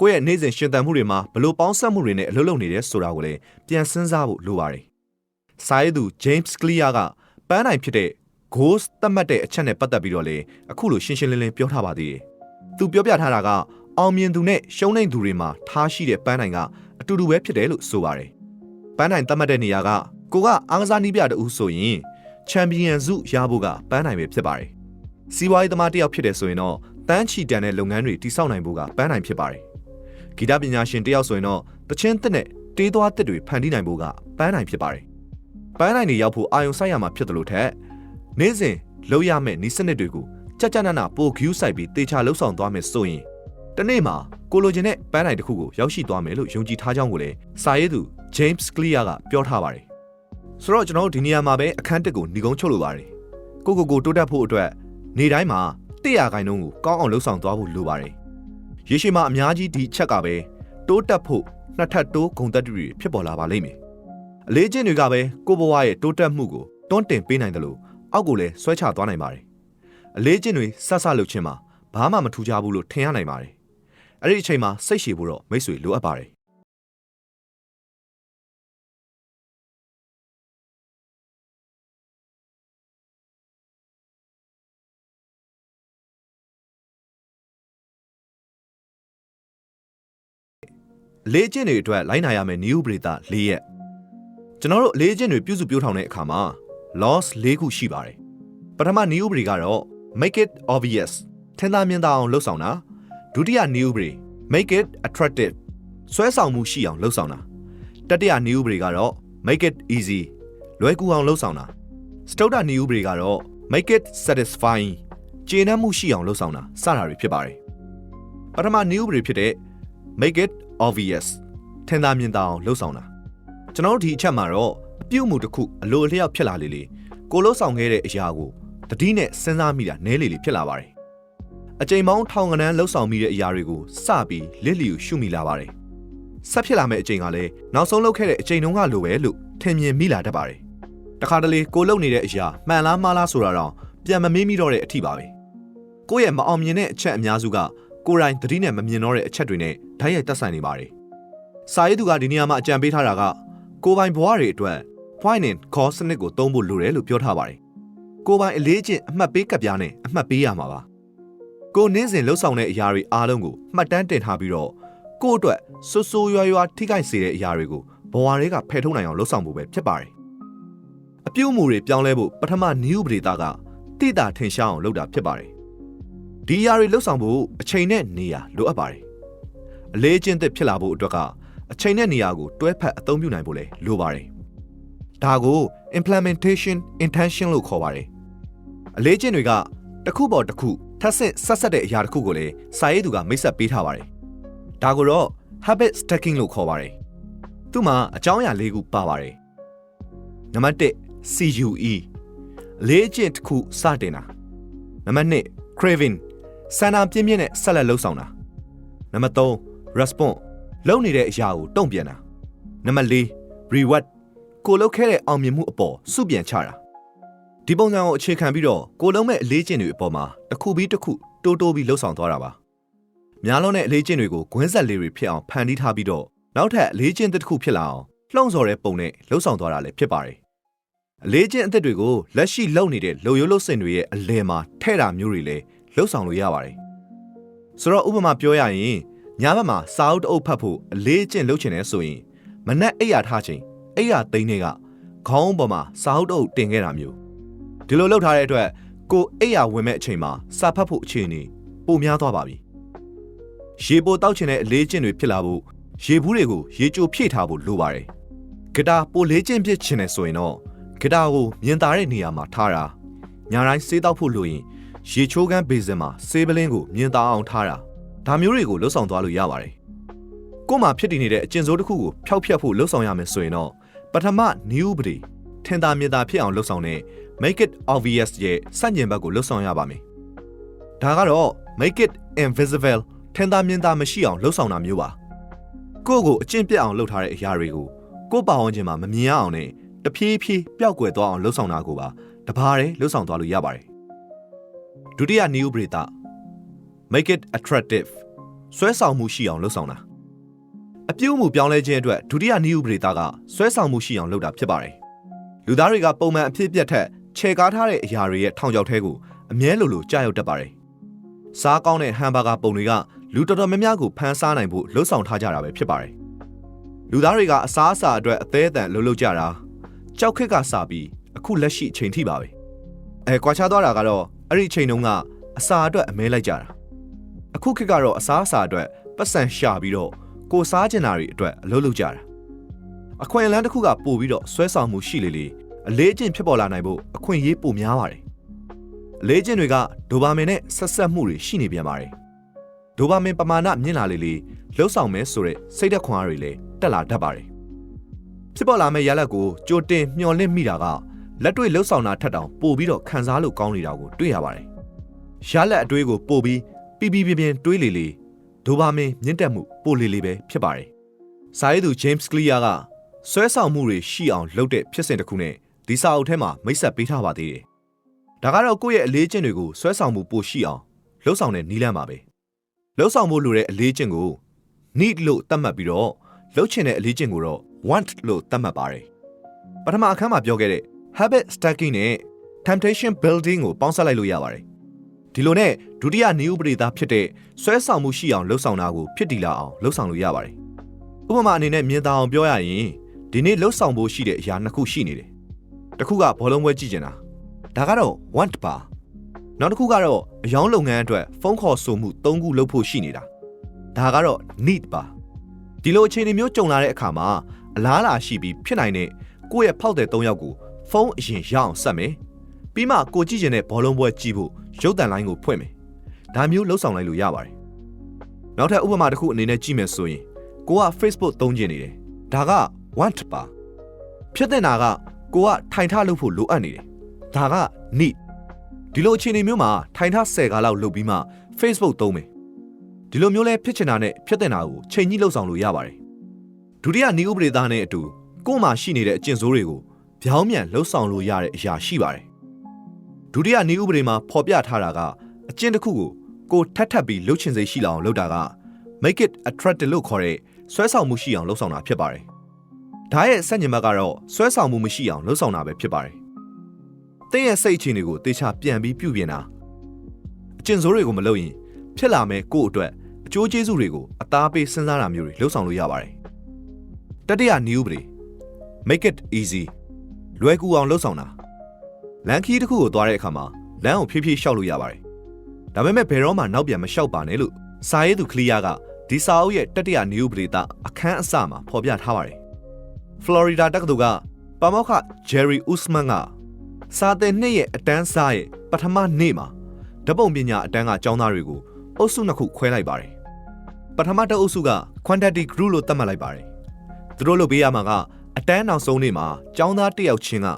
ကိုယ့်ရဲ့နေ့စဉ်ရှင်သန်မှုတွေမှာဘလို့ပေါင်းဆက်မှုတွေနဲ့အလုပ်လုပ်နေတယ်ဆိုတာကိုလည်းပြန်စဉ်းစားဖို့လိုပါတယ်။စာရေးသူ James Clear ကပန်းနိုင်ဖြစ်တဲ့ ghost သတ်မှတ်တဲ့အချက်နဲ့ပတ်သက်ပြီးတော့လေအခုလိုရှင်းရှင်းလင်းလင်းပြောထားပါသေးတယ်။သူပြောပြထားတာကအောင်မြင်သူနဲ့ရှုံးနိမ့်သူတွေမှာထားရှိတဲ့ပန်းနိုင်ကအတူတူပဲဖြစ်တယ်လို့ဆိုပါတယ်။ပန်းနိုင်သတ်မှတ်တဲ့နေရာကကိုကအားကစားနည်းပြတူဆိုရင်ချန်ပီယံစုရဖို့ကပန်းနိုင်ပဲဖြစ်ပါတယ်။စီးပွားရေးသမားတစ်ယောက်ဖြစ်တယ်ဆိုရင်တော့တန်းချီတန်တဲ့လုပ်ငန်းတွေတိစောက်နိုင်ဖို့ကပန်းနိုင်ဖြစ်ပါတယ်။ ဂီတပညာရှင်တစ်ယောက်ဆိုရင်တော့တချင်းတက်နဲ့တေးသွားတက်တွေဖန်တီးနိုင်ဖို့ကပန်းနိုင်ဖြစ်ပါတယ်။ပန်းနိုင်တွေရောက်ဖို့အာယုံဆိုင်ရမှာဖြစ်တယ်လို့ထက်နေ့စဉ်လုပ်ရမယ့်ဤစနစ်တွေကိုကြကြနနပိုဂယူးဆိုင်ပြီးတေချာလှုပ်ဆောင်သွားမယ်ဆိုရင်တနေ့မှာကိုလိုချင်တဲ့ပန်းနိုင်တစ်ခုကိုရောက်ရှိသွားမယ်လို့ယုံကြည်ထားကြောင်းကိုလည်းစာရေးသူ James Clear ကပြောထားပါတယ်။ဆိုတော့ကျွန်တော်တို့ဒီနေရာမှာပဲအခန်းတစ်ကိုညီကုန်းချုပ်လိုပါတယ်။ကိုကိုကိုတိုးတက်ဖို့အတွက်နေတိုင်းမှာ100ခိုင်နှုန်းကိုကောင်းအောင်လှုပ်ဆောင်သွားဖို့လိုပါတယ်။ ရေရှည်မှာအများကြီးဒီချက်ကပဲတိုးတက်ဖို့နှစ်ထပ်တိုးဂုံတက်တွေဖြစ်ပေါ်လာပါလိမ့်မယ်။အလေးချင်းတွေကပဲကိုဘဝရဲ့တိုးတက်မှုကိုတွန်းတင်ပေးနိုင်တယ်လို့အောက်ကိုလည်းဆွဲချသွားနိုင်ပါတယ်။အလေးချင်းတွေဆဆလုပ်ချင်းမှာဘာမှမထူးခြားဘူးလို့ထင်ရနိုင်ပါတယ်။အဲ့ဒီအချိန်မှာစိတ်ရှည်ဖို့တော့မိတ်ဆွေလိုအပ်ပါတယ်။ လေးကျင့်တွေအတွက်လိုင်းနာရမယ် new breed ၄ရက်ကျွန်တော်တို့လေးကျင့်တွေပြုစုပြောထောင်တဲ့အခါမှာ loss ၄ခုရှိပါတယ်ပထမ new breed ကတော့ make it obvious ထင်သာမြင်သာအောင်လှုပ်ဆောင်တာဒုတိယ new breed make it attractive ဆွဲဆောင်မှုရှိအောင်လှုပ်ဆောင်တာတတိယ new breed ကတော့ make it easy လွယ်ကူအောင်လှုပ်ဆောင်တာစတုဒ္ဓ new breed ကတော့ make it satisfying ကျေနပ်မှုရှိအောင်လှုပ်ဆောင်တာစတာတွေဖြစ်ပါတယ်ပထမ new breed ဖြစ်တဲ့ make it obvious ထင်သာမြင်သာအောင်လှုပ်ဆောင်တာကျွန်တော်တို့ဒီအချက်မှာတော့အပြုတ်မှုတစ်ခုအလိုအလျောက်ဖြစ်လာလေလေကိုလှုပ်ဆောင်ခဲ့တဲ့အရာကိုတတိနဲ့စဉ်းစားမိတာနဲလေလေဖြစ်လာပါတယ်အချိန်ပေါင်းထောင်ကနန်းလှုပ်ဆောင်မိတဲ့အရာတွေကိုစပြီးလစ်လျူရှုမိလာပါတယ်ဆက်ဖြစ်လာမယ့်အချိန်ကလည်းနောက်ဆုံးလှုပ်ခဲ့တဲ့အချိန်တုန်းကလိုပဲလို့ထင်မြင်မိလာတတ်ပါတယ်တခါတလေကိုလှုပ်နေတဲ့အရာမှန်လားမှားလားဆိုတာတော့ပြန်မမေးမိတော့တဲ့အထိပါပဲကိုယ့်ရဲ့မအောင်မြင်တဲ့အချက်အများစုက ကိုယ်တိုင်သတိနဲ့မမြင်တော့တဲ့အချက်တွေနဲ့ဓာတ်ရိုက်တက်ဆိုင်နေပါတယ်။စာရေးသူကဒီနေရာမှာအကြံပေးထားတာကကိုယ်ပိုင်ဘဝတွေအတွက် point and call စနစ်ကိုသုံးဖို့လိုတယ်လို့ပြောထားပါတယ်။ကိုယ်ပိုင်အလေးချင်းအမှတ်ပေးကပ်ပြားနဲ့အမှတ်ပေးရမှာပါ။ကိုယ်နင်းစဉ်လှုပ်ဆောင်တဲ့အရာတွေအားလုံးကိုမှတ်တမ်းတင်ထားပြီးတော့ကိုယ့်အတွက်စိုးစိုးရွားရွားထိခိုက်စေတဲ့အရာတွေကိုဘဝတွေကဖယ်ထုတ်နိုင်အောင်လှုပ်ဆောင်ဖို့ပဲဖြစ်ပါတယ်။အပြုအမူတွေပြောင်းလဲဖို့ပထမ new ပရိသတ်ကတိတာထင်ရှားအောင်လုပ်တာဖြစ်ပါတယ်။ ဒီအရာတွေလှုပ်ဆောင်ဖို့အချိန်နဲ့နေရာလိုအပ်ပါတယ်။အလေးကျင့်သက်ဖြစ်လာဖို့အတွက်ကအချိန်နဲ့နေရာကိုတွဲဖက်အသုံးပြုနိုင်ဖို့လည်းလိုပါတယ်။ဒါကို implementation intention လို့ခေါ်ပါတယ်။အလေးကျင့်တွေကတစ်ခုပေါ်တစ်ခုထပ်ဆင့်ဆက်ဆက်တဲ့အရာတစ်ခုကိုလည်းစာရေးသူကမိတ်ဆက်ပေးထားပါတယ်။ဒါကိုတော့ habit stacking လို့ခေါ်ပါတယ်။သူ့မှာအကြောင်းအရာ၄ခုပါပါတယ်။နံပါတ်1 CUE အလေးကျင့်တစ်ခုစတင်တာ။နံပါတ်2 craving ဆန္ဒပြင်းပြင်းနဲ့ဆက်လက်လှုပ်ဆောင်တာနံပါတ်3 response လုပ်နေတဲ့အရာကိုတုံ့ပြန်တာနံပါတ်4 reward ကိုလုပ်ခဲ့တဲ့အောင်မြင်မှုအပေါ်စုပြန်ချတာဒီပုံစံကိုအခြေခံပြီးတော့ကိုလုံးမဲ့အလေးကျင့်တွေအပေါ်မှာတစ်ခုပြီးတစ်ခုတိုးတိုးပြီးလှုပ်ဆောင်သွားတာပါများလုံးတဲ့အလေးကျင့်တွေကိုဂွင်းဆက်လေးတွေဖြစ်အောင်ဖန်တီးထားပြီးတော့နောက်ထပ်အလေးကျင့်တစ်ခုဖြစ်လာအောင်လှုံ့ဆော်တဲ့ပုံနဲ့လှုပ်ဆောင်သွားတာလည်းဖြစ်ပါတယ်အလေးကျင့်အသစ်တွေကိုလက်ရှိလုပ်နေတဲ့လုံရိုးလို့စင်တွေရဲ့အလဲမှာထဲ့တာမျိုးတွေလည်း လှုပ်ဆောင်လို့ရပါတယ်ဆိုတော့ဥပမာပြောရရင်ညဘက်မှာစာအုပ်တအုပ်ဖတ်ဖို့အလေးကျင့်လုပ်ချင်တယ်ဆိုရင်မနက်အိယာထားချိန်အိယာသိန်းတွေကခေါင်းပေါ်မှာစာအုပ်တအုပ်တင်ခဲ့တာမျိုးဒီလိုလုပ်ထားတဲ့အတွက်ကိုအိယာဝင်မဲ့အချိန်မှာစာဖတ်ဖို့အခြေအနေပိုများသွားပါပြီရေပိုတောက်ချင်တဲ့အလေးကျင့်တွေဖြစ်လာဖို့ရေဘူးတွေကိုရေကြိုဖြည့်ထားဖို့လိုပါတယ်ဂီတာပိုလေးကျင့်ဖြစ်ချင်တယ်ဆိုရင်တော့ဂီတာကိုမြင်သာတဲ့နေရာမှာထားတာညာတိုင်းစေးတောက်ဖို့လိုရင် ရေချိုးကန်းဘေးစင်မှာဆေးပလင်းကိုမြင်သာအောင်ထားတာဒါမျိုးတွေကိုလှုပ်ဆောင်သွားလို့ရပါတယ်။ကို့မှာဖြစ်တည်နေတဲ့အကျင့်စိုးတစ်ခုကိုဖျောက်ဖျက်ဖို့လှုပ်ဆောင်ရမယ်ဆိုရင်တော့ပထမ new ပတိထင်သာမြင်သာဖြစ်အောင်လှုပ်ဆောင်တဲ့ make it obvious ရဲ့စန့်ကျင်ဘက်ကိုလှုပ်ဆောင်ရပါမယ်။ဒါကတော့ make it invisible ထင်သာမြင်သာမရှိအောင်လှုပ်ဆောင်တာမျိုးပါ။ကိုယ့်ကိုအကျင့်ပြတ်အောင်လှုပ်ထားတဲ့အရာတွေကိုကိုယ့်ပါဝင်ခြင်းမှာမမြင်ရအောင်နဲ့တဖြည်းဖြည်းပျောက်ကွယ်သွားအောင်လှုပ်ဆောင်တာကိုပါတပါးတည်းလှုပ်ဆောင်သွားလို့ရပါတယ်။ ဒုတိယ new breather make it attractive ဆွဲဆောင်မှုရှိအောင်လှုပ်ဆောင်တာအပြုအမူပြောင်းလဲခြင်းအတွက်ဒုတိယနည်းဥပဒေသားကဆွဲဆောင်မှုရှိအောင်လုပ်တာဖြစ်ပါတယ်လူသားတွေကပုံမှန်အဖြစ်ပြက်ထက်ခြေကားထားတဲ့အရာတွေရဲ့ထောင်ချောက်ထဲကိုအမြဲလိုလိုကြာရောက်တတ်ပါတယ်စားကောင်းတဲ့ဟမ်ဘာဂါပုံတွေကလူတော်တော်များများကိုဖန်ဆားနိုင်ဖို့လှုပ်ဆောင်ထားကြတာပဲဖြစ်ပါတယ်လူသားတွေကအစားအစာအတွက်အသေးအတန်လှုပ်လှုပ်ကြတာကြောက်ခက်ကစပြီးအခုလက်ရှိအချိန်ထိပါပဲအဲကွာခြားသွားတာကတော့ အဲ့ဒီအချိန်တုန်းကအစာအတွက်အမဲလိုက်ကြတာအခုခေတ်ကတော့အစားအစာအတွက်ပတ်စံရှာပြီးတော့ကိုစားကျင်တာတွေအတွက်အလုပ်လုပ်ကြတာအခွင့်အလမ်းတစ်ခုကပို့ပြီးတော့ဆွဲဆောင်မှုရှိလေလေအလေးအကျင့်ဖြစ်ပေါ်လာနိုင်ဖို့အခွင့်အရေးပိုများပါတယ်အလေးအကျင့်တွေကဒိုပါမင်နဲ့ဆက်ဆက်မှုတွေရှိနေပြန်ပါတယ်ဒိုပါမင်ပမာဏမြင့်လာလေလေလှုပ်ဆောင်မဲဆိုတဲ့စိတ်ဓာတ်ခွန်အားတွေလည်းတက်လာတတ်ပါတယ်ဖြစ်ပေါ်လာမယ့်ရလဒ်ကိုကြိုတင်မျှော်လင့်မိတာက လက်တွေ့လှုပ်ဆောင်တာထက်တောင်ပိုပြီးတော့ခံစားလို့ကောင်းနေတာကိုတွေ့ရပါတယ်ရလက်အတွေးကိုပို့ပြီးပြပြပြပြတွေးလေလေဒိုပါမင်မြင့်တက်မှုပိုလေလေပဲဖြစ်ပါတယ်။စာရေးသူ James Clear ကဆွဲဆောင်မှုတွေရှိအောင်လုပ်တဲ့ဖြစ်စဉ်တစ်ခုနဲ့ဒီစာအုပ်ထဲမှာမိတ်ဆက်ပေးထားပါသေးတယ်။ဒါကတော့ကိုယ့်ရဲ့အလေးကျင့်တွေကိုဆွဲဆောင်မှုပိုရှိအောင်လှုပ်ဆောင်တဲ့နည်းလမ်းပါပဲ။လှုပ်ဆောင်မှုလိုတဲ့အလေးကျင့်ကို need လို့သတ်မှတ်ပြီးတော့လှုပ်ချင်တဲ့အလေးကျင့်ကိုတော့ want လို့သတ်မှတ်ပါတယ်။ပထမအခန်းမှာပြောခဲ့တဲ့ habit stacking နဲ့ temptation building ကိုပေါင်းစပ်လိုက်လို့ရပါတယ်။ဒီလိုနဲ့ဒုတိယနေဥပဒေသားဖြစ်တဲ့ဆွဲဆောင်မှုရှိအောင်လှုပ်ဆောင်တာကိုဖြစ်တည်လာအောင်လှုပ်ဆောင်လို့ရပါတယ်။ဥပမာအနေနဲ့မြင်သာအောင်ပြောရရင်ဒီနေ့လှုပ်ဆောင်ဖို့ရှိတဲ့အရာနှစ်ခုရှိနေတယ်။တစ်ခုကဘောလုံးပွဲကြည့်ကျင်တာ။ဒါကတော့ want ပါ။နောက်တစ်ခုကတော့အယောင်းလုပ်ငန်းအတွက်ဖုန်းခေါ်ဆိုမှု၃ခုလုပ်ဖို့ရှိနေတာ။ဒါကတော့ need ပါ။ဒီလိုအခြေအနေမျိုးကြုံလာတဲ့အခါမှာအလားအလာရှိပြီးဖြစ်နိုင်တဲ့ကိုယ့်ရဲ့ဖောက်တဲ့၃ယောက်ကို ဖုန်းအရင်ရအောင်ဆက်မယ်။ပြီးမှကိုကြည့်ကျင်တဲ့ဘောလုံးပွဲကြည့်ဖို့ရုပ်တံလိုင်းကိုဖွင့်မယ်။ဒါမျိုးလှုပ်ဆောင်လိုက်လို့ရပါတယ်။နောက်ထပ်ဥပမာတစ်ခုအနေနဲ့ကြည့်မယ်ဆိုရင်ကိုက Facebook သုံးကျင်နေတယ်။ဒါက want ပါ။ဖြစ်တဲ့နာကကိုကထိုင်ထလုပ်ဖို့လိုအပ်နေတယ်။ဒါက need ဒီလိုအခြေအနေမျိုးမှာထိုင်ထ10ခါလောက်လုပ်ပြီးမှ Facebook သုံးမယ်။ဒီလိုမျိုးလဲဖြစ်ချင်တာနဲ့ဖြစ်တဲ့နာကိုချိန်ကြီးလှုပ်ဆောင်လို့ရပါတယ်။ဒုတိယနည်းဥပဒေသားနဲ့အတူကို့မှာရှိနေတဲ့အကျင့်ဆိုးတွေကို ပြောင်းပြန်လှုပ်ဆောင်လို့ရတဲ့အရာရှိပါတယ်ဒုတိယနည်းဥပဒေမှာဖော်ပြထားတာကအကျင့်တစ်ခုကိုကိုထပ်ထပ်ပြီးလှုပ်ချင်စိတ်ရှိလာအောင်လုပ်တာက make it attractive လို့ခေါ်တဲ့ဆွဲဆောင်မှုရှိအောင်လှုပ်ဆောင်တာဖြစ်ပါတယ်။ဒါရဲ့ဆက်ညင်ဘက်ကတော့ဆွဲဆောင်မှုမရှိအောင်လှုပ်ဆောင်တာပဲဖြစ်ပါတယ်။တင်းရဲ့စိတ်အခြေအနေကိုတေချာပြန်ပြီးပြုပြင်တာအကျင့်စိုးတွေကိုမလုပ်ရင်ဖြစ်လာမဲ့ကိုယ့်အတွက်အကျိုးကျေးဇူးတွေကိုအသားပေးစဉ်းစားတာမျိုးတွေလှုပ်ဆောင်လို့ရပါတယ်။တတိယနည်းဥပဒေ make it easy လွယ်ကူအောင်လှုပ်ဆောင်တာလမ်းခီးတစ်ခုကိုသွားတဲ့အခါမှာလမ်းကိုဖြည်းဖြည်းရှောက်လို့ရပါတယ်။ဒါပေမဲ့ဘယ်တော့မှနောက်ပြန်မလျှောက်ပါနဲ့လို့စာရေးသူကလီယာကဒီစာအုပ်ရဲ့တတိယနည်းဥပဒေသားအခန်းအစမှာဖော်ပြထားပါတယ်။ Florida တက္ကသိုလ်ကပါမောက္ခ Jerry Usman ကစာသင်နှစ်ရဲ့အတန်းစားရဲ့ပထမနေ့မှာဓပုံပညာအတန်းကကျောင်းသားတွေကိုအုပ်စုနှစ်ခုခွဲလိုက်ပါတယ်။ပထမတစ်အုပ်စုက quantity group လို့သတ်မှတ်လိုက်ပါတယ်။သူတို့လုပ်ပေးရမှာက အတန်းနောက်ဆုံးနေ့မှာကျောင်းသားတစ်ယောက်ချင်းက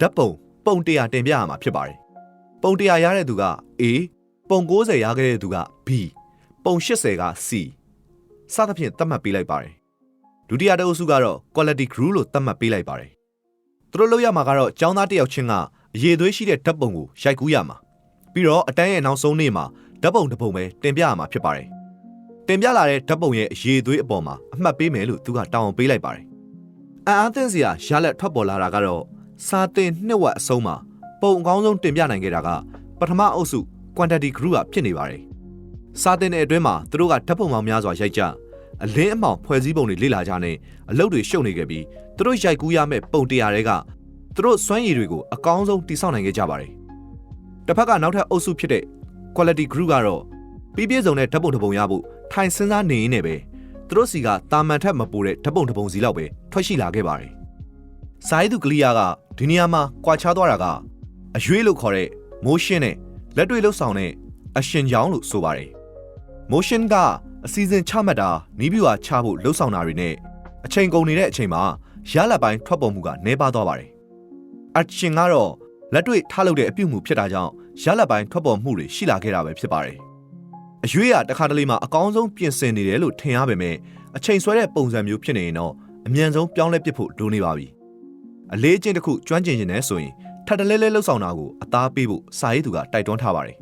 ဓပုံပုံ100တင်ပြရမှာဖြစ်ပါတယ်။ပုံ100ရတဲ့သူက A ပုံ90ရခဲ့တဲ့သူက B ပုံ80က C စသဖြင့်သတ်မှတ်ပေးလိုက်ပါတယ်။ဒုတိယတအုပ်စုကတော့ quality group လို့သတ်မှတ်ပေးလိုက်ပါတယ်။သူတို့လုပ်ရမှာကတော့ကျောင်းသားတစ်ယောက်ချင်းကအရေးသွေးရှိတဲ့ဓပုံကိုရိုက်ကူးရမှာ။ပြီးတော့အတန်းရဲ့နောက်ဆုံးနေ့မှာဓပုံတစ်ပုံပဲတင်ပြရမှာဖြစ်ပါတယ်။တင်ပြလာတဲ့ဓပုံရဲ့အရေးသွေးအပေါ်မှာအမှတ်ပေးမယ်လို့သူကတောင်းအောင်ပေးလိုက်ပါတယ်။ အံ့အားသင့်စရာရလက်ထွက်ပေါ်လာတာကတော့စာတင်နှစ်ဝက်အဆုံးမှာပုံအကောင်းဆုံးတင်ပြနိုင်ခဲ့တာကပထမအုပ်စု quantity group ကဖြစ်နေပါတယ်။စာတင်တဲ့အတွင်းမှာသူတို့ကဓာတ်ပုံပေါင်းများစွာရိုက်ကြအလင်းအမောင်ဖွဲ့စည်းပုံတွေလေ့လာကြနဲ့အလုပ်တွေရှုပ်နေခဲ့ပြီးသူတို့ရိုက်ကူးရမယ့်ပုံတရားတွေကသူတို့စွမ်းရည်တွေကိုအကောင်းဆုံးတိစောက်နိုင်ခဲ့ကြပါတယ်။တစ်ဖက်ကနောက်ထပ်အုပ်စုဖြစ်တဲ့ quality group ကတော့ပြီးပြည့်စုံတဲ့ဓာတ်ပုံတစ်ပုံရဖို့ထိုင်စဉ်းစားနေရင်းနဲ့ပဲ သူတို့စီကတာမန်ထက်မပိုတဲ့ဓာတ်ပုံတစ်ပုံစီလောက်ပဲထွက်ရှိလာခဲ့ပါတယ်။စာရေးသူကလီယာကဒီနေရာမှာကွာခြားသွားတာကအရွေးလို့ခေါ်တဲ့ motion နဲ့လက်တွေ့လှုပ်ဆောင်တဲ့အရှင်ကြောင်းလို့ဆိုပါတယ်။ motion ကအစီအစဉ်ချမှတ်တာနီးပြူဟာချဖို့လှုပ်ဆောင်တာတွေနဲ့အချိန်ကုန်နေတဲ့အချိန်မှာရလက်ပိုင်းထွက်ပေါ်မှုကနှဲပါသွားပါတယ်။ action ကတော့လက်တွေ့ထားလုပ်တဲ့အပြုမှုဖြစ်တာကြောင့်ရလက်ပိုင်းထွက်ပေါ်မှုတွေရှိလာခဲ့တာပဲဖြစ်ပါတယ်။ အရွေးကတခါတလေမှာအကောင်းဆုံးပြင်ဆင်နေတယ်လို့ထင်ရပေမဲ့အချိန်ဆွဲတဲ့ပုံစံမျိုးဖြစ်နေရင်တော့အမြန်ဆုံးပြောင်းလဲပစ်ဖို့လိုနေပါပြီ။အလေးအကျင့်တစ်ခုကျွမ်းကျင်နေတယ်ဆိုရင်ထပ်တလဲလဲလှုပ်ဆောင်တာကိုအသားပေးဖို့စာရေးသူကတိုက်တွန်းထားပါတယ်